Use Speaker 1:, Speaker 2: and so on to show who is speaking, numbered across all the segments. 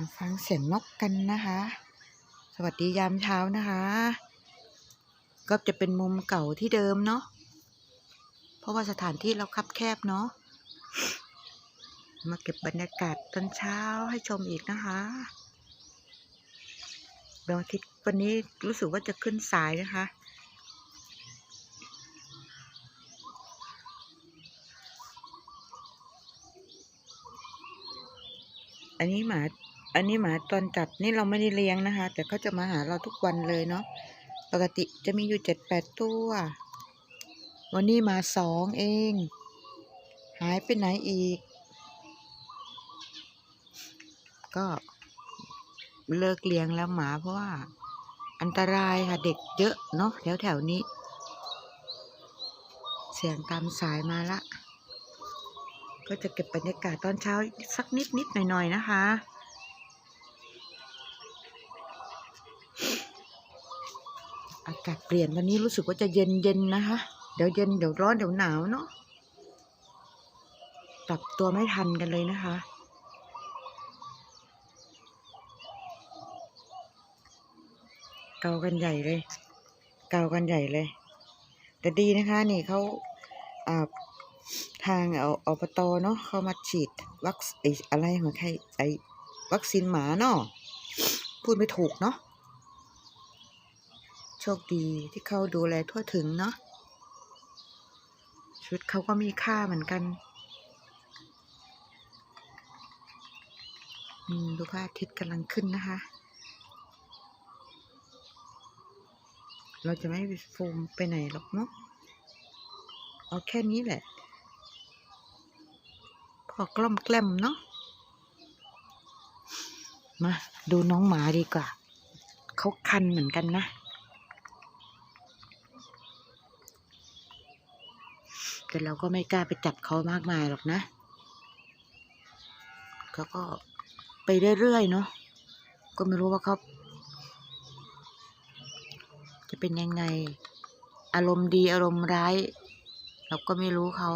Speaker 1: มาฟังเสียงนกกันนะคะ สวัสดียามเช้านะคะ ก็จะเป็นมุมเก่าที่เดิมเนาะ เพราะว่าสถานที่เราคับแคบเนาะ มาเก็บบรรยากาศตอนเช้าให้ชมอีกนะคะดวงอาทิตย์วันนี้รู้สึกว่าจะขึ้นสายนะคะ อันนี้หมา อันนี้หมาตอนจัดนี่เราไม่ได้เลี้ยงนะคะ แต่เขาจะมาหาเราทุกวันเลยเนาะปกติจะมีอยู่เจ็ดแปดตัว วันนี้มาสองเอง หายไปไหนอีก ก็เลิกเลี้ยงแล้วหมาเพราะว่าอันตรายค่ะเด็กเยอะเนาะแถวแถวๆนี้ เสียงตามสายมาละ ก็จะเก็บบรรยากาศตอนเช้าสักนิดนิดหน่อยหน่อยๆนะคะ อากาศเปลี่ยนวันนี้รู้สึกว่าจะเย็นเย็นนะคะ เดี๋ยวเย็นเดี๋ยวร้อนเดี๋ยวหนาวเนาะปรับตัวไม่ทันกันเลยนะคะ เกากันใหญ่เลย เกากันใหญ่เลย แต่ดีนะคะนี่เขาอาทางเอาอบตเนาะเขามาฉีดวัคซไออะไรของใครไอวัคซีนหมาเนาะพูดไม่ถูกเนาะ ชคดีที่เขาดูแลทั่วถึงเนาะชุดเขาก็มีค่าเหมือนกันอืมดูพระอาทิตย์กำลังขึ้นนะคะ เราจะไม่ฟูมไปไหนหรอกเนาะเอาแค่นี้แหละ พอกล้อมแกล้มเนาะมาดูน้องหมาดีกว่า เขาคันเหมือนกันนะ แต่เราก็ไม่กล้าไปจับเขามากมายหรอกนะเขาก็ไปเรื่อยๆเนาะก็ไม่รู้ว่าเขาจะเป็นยังไง อารมณ์ดีอารมณ์ร้าย เราก็ไม่รู้เขา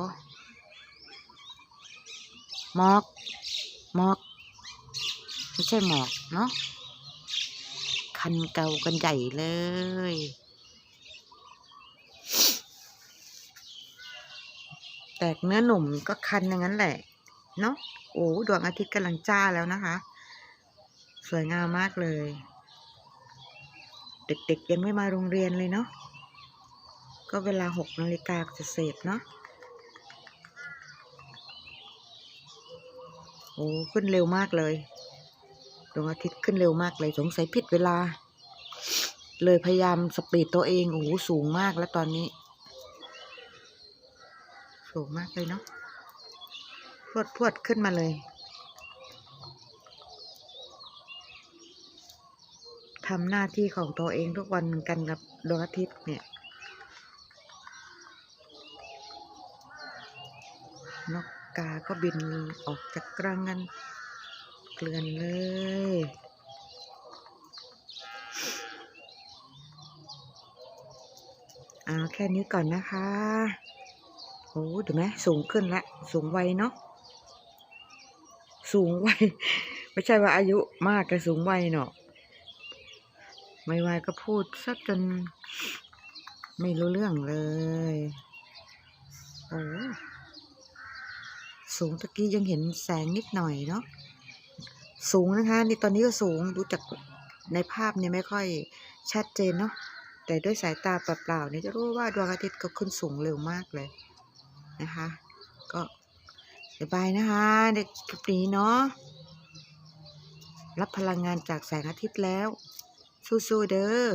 Speaker 1: มอกมอกไม่ใช่หมอกเนาะคันเก่ากันใหญ่เลย แตกเนื้อหนุ่มก็คันอย่างนั้นแหละ เนาะโอ้ดวงอาทิตย์กำลังจ้าแล้วนะคะ สวยงามมากเลย เด็กๆยังไม่มาโรงเรียนเลยเนาะก็เวลาหกนาฬิกาจะเสร็จเนาะโอ้ขึ้นเร็วมากเลยดวงอาทิตย์ขึ้นเร็วมากเลยสงสัยผิดเวลา เลยพยายามสปีดตัวเองโอ้โหสูงมากแล้วตอนนี้ สูงมากเลยเนาะพรวดพรวดขึ้นมาเลยทำหน้าที่ของตัวเองทุกวันเหมือนกันกับดวงอาทิตย์เนี่ยนกกาก็บินออกจากกรังกันเกลือนเลย เอาแค่นี้ก่อนนะคะ โอ้เดี๋ยวไหมสูงขึ้นละสูงไวเนาะสูงไวไม่ใช่ว่าอายุมากแต่สูงไวเนาะไม่ไวก็พูดสักจน ไม่รู้เรื่องเลยโอ้สูงตะกี้ยังเห็นแสงนิดหน่อยเนาะสูงนะคะนี่ตอนนี้ก็สูงดูจากในภาพเนี่ยไม่ค่อยชัดเจนเนาะแต่ด้วยสายตาเปล่าๆเนี่ยจะรู้ว่าดวงอาทิตย์ก็ขึ้นสูงเร็วมากเลย นะคะ ก็บ๊ายบายนะคะเด็กคลิปนี้เนาะรับพลังงานจากแสงอาทิตย์แล้วสู้ๆเด้อ